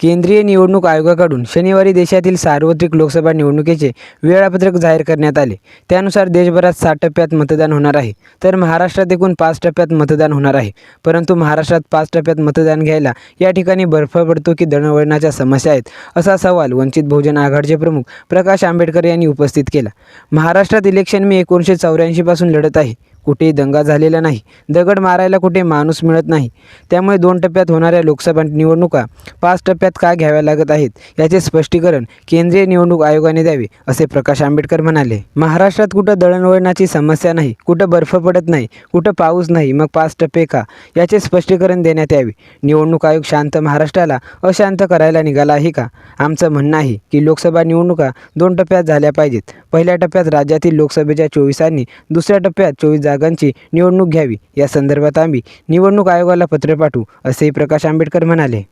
केंद्रीय निवडणूक आयोगाकडून शनिवारी देशातील सार्वत्रिक लोकसभा निवडणुकीचे वेळापत्रक जाहीर करण्यात आले. त्यानुसार देशभरात सात टप्प्यात मतदान होणार आहे. तर महाराष्ट्रात एकूण पाच टप्प्यात मतदान होणार आहे. परंतु महाराष्ट्रात पाच टप्प्यात मतदान घ्यायला या ठिकाणी बर्फ पडतो की दळणवळणाच्या समस्या आहेत असा सवाल वंचित बहुजन आघाडीचे प्रमुख प्रकाश आंबेडकर यांनी उपस्थित केला. महाराष्ट्रात इलेक्शन मी एकोणीसशे चौऱ्याऐंशीपासून लढत आहे. कुठेही दंगा झालेला नाही. दगड मारायला कुठे माणूस मिळत नाही. त्यामुळे दोन टप्प्यात होणाऱ्या लोकसभा निवडणुका पाच टप्प्यात का घ्याव्या लागत आहेत याचे स्पष्टीकरण केंद्रीय निवडणूक आयोगाने द्यावे असे प्रकाश आंबेडकर म्हणाले. महाराष्ट्रात कुठं दळणवळणाची समस्या नाही कुठं बर्फ पडत नाही कुठं पाऊस नाही मग पाच टप्पे का? याचे स्पष्टीकरण देण्यात यावे. निवडणूक आयोग शांत महाराष्ट्राला अशांत करायला निघाला आहे का? आमचं म्हणणं आहे की लोकसभा निवडणुका दोन टप्प्यात झाल्या पाहिजेत. पहिल्या टप्प्यात राज्यातील लोकसभेच्या चोवीसांनी दुसऱ्या टप्प्यात चोवीस जागांची निवडणूक घ्यावी. या संदर्भात आम्ही निवडणूक आयोगाला पत्र पाठवू असेही प्रकाश आंबेडकर म्हणाले.